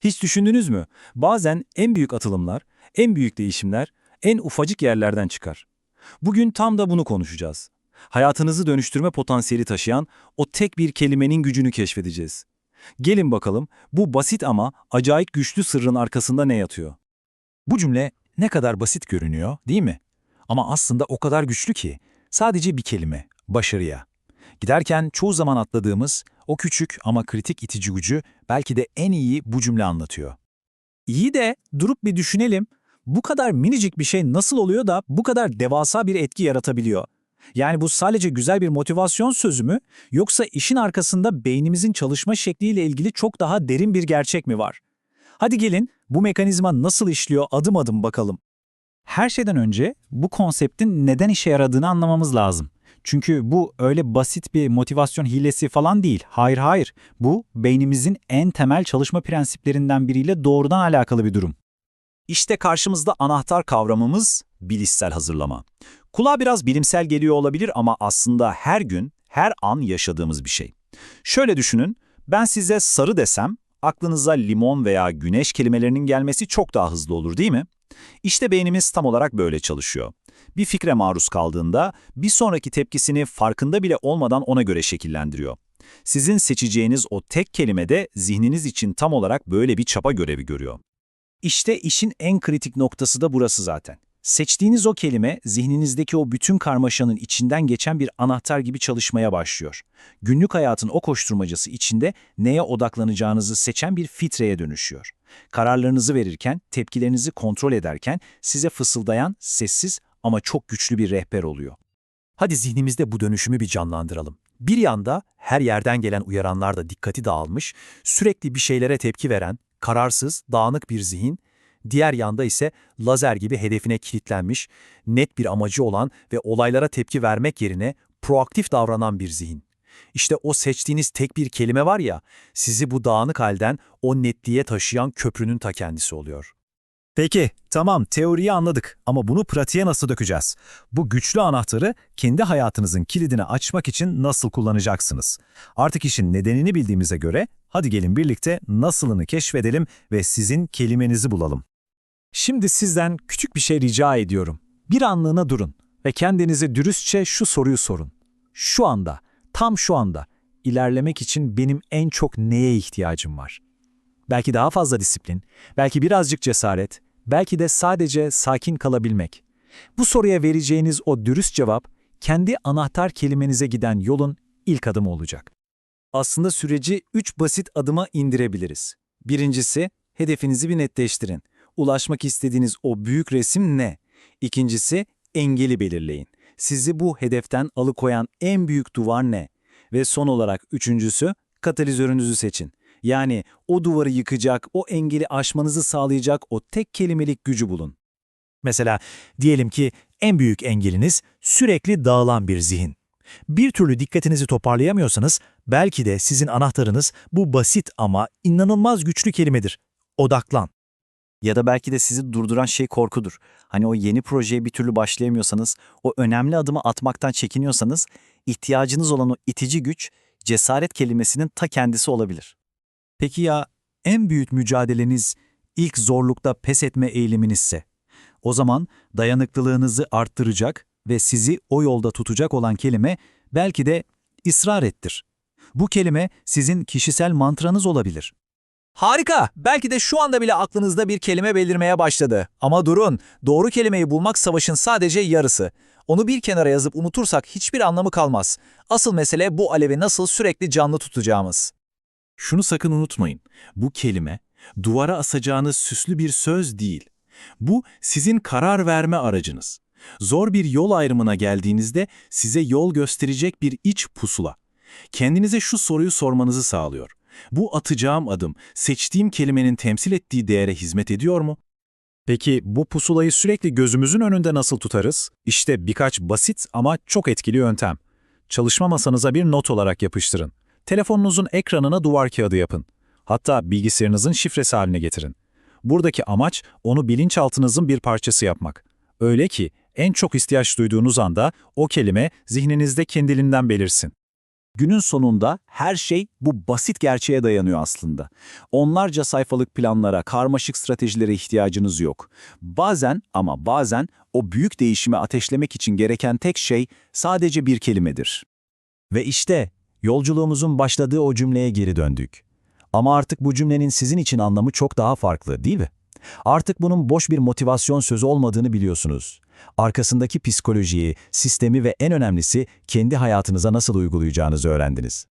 Hiç düşündünüz mü? Bazen en büyük atılımlar, en büyük değişimler en ufacık yerlerden çıkar. Bugün tam da bunu konuşacağız. Hayatınızı dönüştürme potansiyeli taşıyan o tek bir kelimenin gücünü keşfedeceğiz. Gelin bakalım bu basit ama acayip güçlü sırrın arkasında ne yatıyor? Bu cümle ne kadar basit görünüyor, değil mi? Ama aslında o kadar güçlü ki sadece bir kelime, başarıya. Giderken çoğu zaman atladığımız o küçük ama kritik itici gücü belki de en iyi bu cümle anlatıyor. İyi de durup bir düşünelim. Bu kadar minicik bir şey nasıl oluyor da bu kadar devasa bir etki yaratabiliyor? Yani bu sadece güzel bir motivasyon sözü mü yoksa işin arkasında beynimizin çalışma şekliyle ilgili çok daha derin bir gerçek mi var? Hadi gelin bu mekanizma nasıl işliyor adım adım bakalım. Her şeyden önce bu konseptin neden işe yaradığını anlamamız lazım. Çünkü bu öyle basit bir motivasyon hilesi falan değil. Hayır hayır. Bu beynimizin en temel çalışma prensiplerinden biriyle doğrudan alakalı bir durum. İşte karşımızda anahtar kavramımız bilişsel hazırlama. Kulağa biraz bilimsel geliyor olabilir ama aslında her gün, her an yaşadığımız bir şey. Şöyle düşünün, ben size sarı desem, aklınıza limon veya güneş kelimelerinin gelmesi çok daha hızlı olur değil mi? İşte beynimiz tam olarak böyle çalışıyor. Bir fikre maruz kaldığında bir sonraki tepkisini farkında bile olmadan ona göre şekillendiriyor. Sizin seçeceğiniz o tek kelime de zihniniz için tam olarak böyle bir çapa görevi görüyor. İşte işin en kritik noktası da burası zaten. Seçtiğiniz o kelime zihninizdeki o bütün karmaşanın içinden geçen bir anahtar gibi çalışmaya başlıyor. Günlük hayatın o koşturmacası içinde neye odaklanacağınızı seçen bir filtreye dönüşüyor. Kararlarınızı verirken, tepkilerinizi kontrol ederken size fısıldayan, sessiz ama çok güçlü bir rehber oluyor. Hadi zihnimizde bu dönüşümü bir canlandıralım. Bir yanda her yerden gelen uyaranlar da dikkati dağılmış, sürekli bir şeylere tepki veren, kararsız, dağınık bir zihin, diğer yanda ise lazer gibi hedefine kilitlenmiş, net bir amacı olan ve olaylara tepki vermek yerine proaktif davranan bir zihin. İşte o seçtiğiniz tek bir kelime var ya, sizi bu dağınık halden o netliğe taşıyan köprünün ta kendisi oluyor. Peki, tamam teoriyi anladık ama bunu pratiğe nasıl dökeceğiz? Bu güçlü anahtarı kendi hayatınızın kilidini açmak için nasıl kullanacaksınız? Artık işin nedenini bildiğimize göre hadi gelin birlikte nasılını keşfedelim ve sizin kelimenizi bulalım. Şimdi sizden küçük bir şey rica ediyorum. Bir anlığına durun ve kendinize dürüstçe şu soruyu sorun. Şu anda, tam şu anda ilerlemek için benim en çok neye ihtiyacım var? Belki daha fazla disiplin, belki birazcık cesaret, belki de sadece sakin kalabilmek. Bu soruya vereceğiniz o dürüst cevap, kendi anahtar kelimenize giden yolun ilk adımı olacak. Aslında süreci üç basit adıma indirebiliriz. Birincisi, hedefinizi bir netleştirin. Ulaşmak istediğiniz o büyük resim ne? İkincisi, engeli belirleyin. Sizi bu hedeften alıkoyan en büyük duvar ne? Ve son olarak üçüncüsü, katalizörünüzü seçin. Yani o duvarı yıkacak, o engeli aşmanızı sağlayacak o tek kelimelik gücü bulun. Mesela diyelim ki en büyük engeliniz sürekli dağılan bir zihin. Bir türlü dikkatinizi toparlayamıyorsanız belki de sizin anahtarınız bu basit ama inanılmaz güçlü kelimedir. Odaklan. Ya da belki de sizi durduran şey korkudur. Hani o yeni projeye bir türlü başlayamıyorsanız, o önemli adımı atmaktan çekiniyorsanız, ihtiyacınız olan o itici güç, cesaret kelimesinin ta kendisi olabilir. Peki ya en büyük mücadeleniz ilk zorlukta pes etme eğiliminizse? O zaman dayanıklılığınızı arttıracak ve sizi o yolda tutacak olan kelime belki de ısrar ettir. Bu kelime sizin kişisel mantranız olabilir. Harika! Belki de şu anda bile aklınızda bir kelime belirmeye başladı. Ama durun, doğru kelimeyi bulmak savaşın sadece yarısı. Onu bir kenara yazıp unutursak hiçbir anlamı kalmaz. Asıl mesele bu alevi nasıl sürekli canlı tutacağımız. Şunu sakın unutmayın. Bu kelime duvara asacağınız süslü bir söz değil. Bu sizin karar verme aracınız. Zor bir yol ayrımına geldiğinizde size yol gösterecek bir iç pusula. Kendinize şu soruyu sormanızı sağlıyor. Bu atacağım adım seçtiğim kelimenin temsil ettiği değere hizmet ediyor mu? Peki bu pusulayı sürekli gözümüzün önünde nasıl tutarız? İşte birkaç basit ama çok etkili yöntem. Çalışma masanıza bir not olarak yapıştırın. Telefonunuzun ekranına duvar kağıdı yapın. Hatta bilgisayarınızın şifresi haline getirin. Buradaki amaç onu bilinçaltınızın bir parçası yapmak. Öyle ki en çok ihtiyaç duyduğunuz anda o kelime zihninizde kendiliğinden belirsin. Günün sonunda her şey bu basit gerçeğe dayanıyor aslında. Onlarca sayfalık planlara, karmaşık stratejilere ihtiyacınız yok. Bazen ama bazen o büyük değişimi ateşlemek için gereken tek şey sadece bir kelimedir. Ve işte yolculuğumuzun başladığı o cümleye geri döndük. Ama artık bu cümlenin sizin için anlamı çok daha farklı değil mi? Artık bunun boş bir motivasyon sözü olmadığını biliyorsunuz. Arkasındaki psikolojiyi, sistemi ve en önemlisi kendi hayatınıza nasıl uygulayacağınızı öğrendiniz.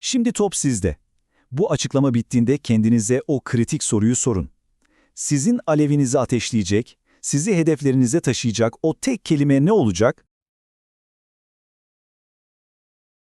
Şimdi top sizde. Bu açıklama bittiğinde kendinize o kritik soruyu sorun. Sizin alevinizi ateşleyecek, sizi hedeflerinize taşıyacak o tek kelime ne olacak?